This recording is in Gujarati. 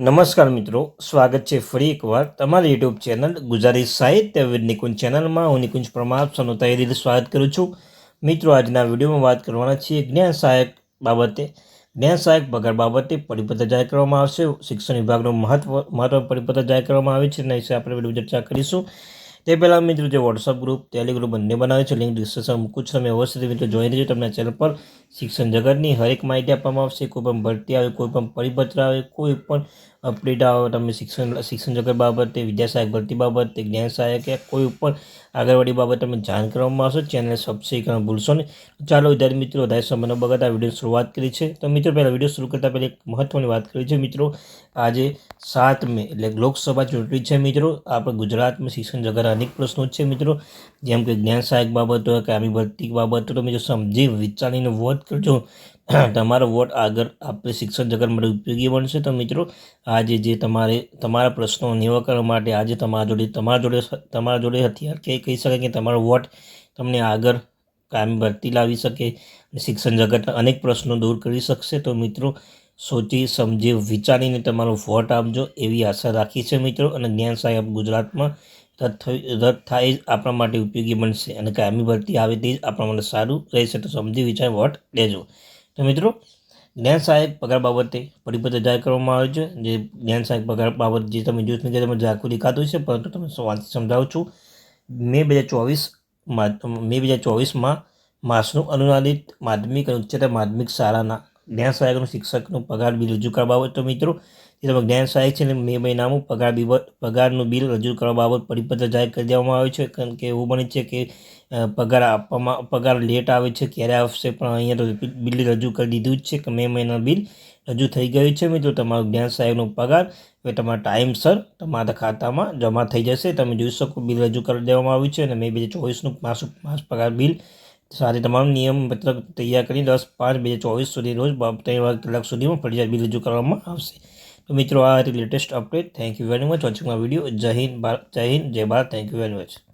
નમસ્કાર મિત્રો, સ્વાગત છે ફરી એકવાર તમારી યુટ્યુબ ચેનલ ગુજરાતી સાહિત્ય વિદ નિકુંજ ચેનલમાં. હું નિકુંજ પરમાર સૌનું તૈયારી સ્વાગત કરું છું. મિત્રો, આજના વિડીયોમાં વાત કરવાના છીએ જ્ઞાન સહાયક બાબતે. જ્ઞાન સહાયક પગાર બાબતે પરિપત્ર જાહેર કરવામાં આવશે. શિક્ષણ વિભાગનું મહત્વ મહત્વ પરિપત્ર જાહેર કરવામાં આવે છે. એના વિશે આપણે વીડિયો ચર્ચા કરીશું. તે પહેલાં મિત્રો જે વોટ્સઅપ ગ્રુપ ટેલિગ્રુપ બંને બનાવે છે લિંક ડિસ્ક્રિપ્શન મૂકું છું. તમે અવશ્ય મિત્રો જોઈ લેજો. તમને ચેનલ પર શિક્ષણ જગતની હરેક માહિતી આપવામાં આવશે. કોઈ પણ ભરતી આવે, કોઈ પણ પરિપત્ર આવે, કોઈ પણ અપડેટ આવે તમે શિક્ષણ શિક્ષણ જગત બાબતે વિદ્યા સહાયક ભરતી બાબતે જ્ઞાન સહાયક કે કોઈ પણ આગળવાડી બાબત તમે જાણ કરવામાં આવશો. ચેનલ સબસ્ક્રાઈબ કરવાનું ભૂલશો નહીં. ચાલો વિદ્યાર્થી મિત્રો, વધારે સમયનો બગાડ આ વીડિયો શરૂઆત કરી છે તો મિત્રો, પહેલાં વીડિયો શરૂ કરતાં પહેલાં એક મહત્ત્વની વાત કરી છે મિત્રો, આજે સાત મે, એટલે લોકસભા ચૂંટણી છે મિત્રો. આપણે ગુજરાતમાં શિક્ષણ જગતના અનેક પ્રશ્નો છે મિત્રો, જેમ કે જ્ઞાન સહાયક બાબત હોય કે આવી ભરતી બાબત તો મિત્રો સમજી વિચારીને વોટ કરજો. તમારો વોટ આગળ આપણે શિક્ષણ જગત માટે ઉપયોગી બનશે. તો મિત્રો, આજે જે તમારે, તમારા પ્રશ્નો નિવારણ માટે આજે તમારા જોડે તમારા જોડે તમારા જોડે હથિયાર કે કહી શકાય કે તમારો વોટ તમને આગળ કાયમી ભરતી લાવી શકે અને શિક્ષણ જગતના અનેક પ્રશ્નો દૂર કરી શકશે. તો મિત્રો, સોચી, સમજી, વિચારીને તમારો વોટ આપજો એવી આશા રાખી છે મિત્રો. અને જ્ઞાન સાહેબ ગુજરાતમાં રદ થયું રદ થાય જ આપણા માટે ઉપયોગી બનશે અને કાયમી ભરતી આવે તે જ આપણા માટે સારું રહેશે. તો સમજી વિચાર, વોટ લેજો. તો મિત્રો, જ્ઞાન સહાયક પગાર બાબતે પરિપત્ર જાહેર કરવામાં આવે છે. જે જ્ઞાન સહાયક પગાર બાબત જે તમે જોયું કે તમે ઝાંખું દેખાતું છે પરંતુ તમે વાંચી સમજાવું છું. મે બે હજાર ચોવીસમાં મે બે હજાર ચોવીસમાં માસનું અનુદાનિત માધ્યમિક અને ઉચ્ચતર માધ્યમિક શાળાના જ્ઞાન સહાયકનું શિક્ષકનું પગાર બિલ રજૂ કરવા બાબત તો મિત્રો જે તમે જ્ઞાન સહાયક છે ને મે મહિનામાં પગાર પગારનું બિલ રજૂ કરવા બાબત પરિપત્ર જાહેર કરી દેવામાં આવે છે. કારણ કે એવું બને છે કે પગાર આપવામાં, પગાર લેટ આવે છે ક્યારે આવશે, પણ અહીંયા તો બિલ રજૂ કરી દીધું જ છે કે મે મહિનાનું બિલ રજૂ થઈ ગયું છે. મિત્રો, તમારું જ્ઞાન સહાયકનો પગાર હવે તમારા ટાઈમસર તમારા ખાતામાં જમા થઈ જશે. તમે જોઈ શકો, બિલ રજૂ કરી દેવામાં આવ્યું છે અને મે બે ચોવીસનું માસ માસ પગાર બિલ સાથે તમામ નિયમ પત્રક તૈયાર કરી દસ પાંચ બે હજાર ચોવીસ સુધી રોજ ત્રણ કલાક સુધીમાં ફરજિયાત બિલ રજૂ કરવામાં આવશે. તો મિત્રો, આ હતી latest update thank you very much watching my video Jai Hind Bharat Jai Hind, Jai Bharat. Thank you very much